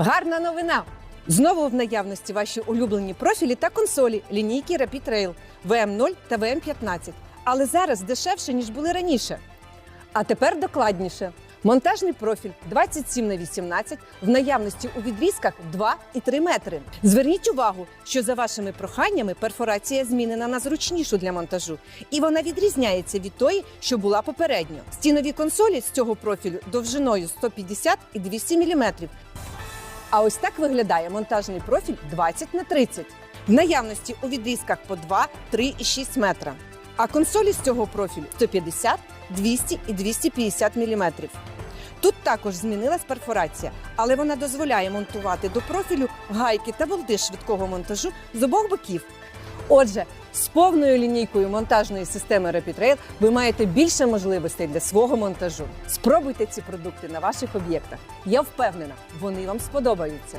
Гарна новина! Знову в наявності ваші улюблені профілі та консолі лінійки Rapid Rail VM0 та VM15, але зараз дешевше, ніж були раніше. А тепер докладніше. Монтажний профіль 27 на 18 в наявності у відрізках 2 і 3 метри. Зверніть увагу, що за вашими проханнями перфорація змінена на зручнішу для монтажу, і вона відрізняється від тої, що була попередньо. Стінові консолі з цього профілю довжиною 150 і 200 мм. А ось так виглядає монтажний профіль 20 на 30 в наявності у відрізках по 2, 3 і 6 метра. А консолі з цього профілю 150, 200 і 250 мм. Тут також змінилась перфорація, але вона дозволяє монтувати до профілю гайки та болти швидкого монтажу з обох боків. Отже, з повною лінійкою монтажної системи RapidRail ви маєте більше можливостей для свого монтажу. Спробуйте ці продукти на ваших об'єктах. Я впевнена, вони вам сподобаються.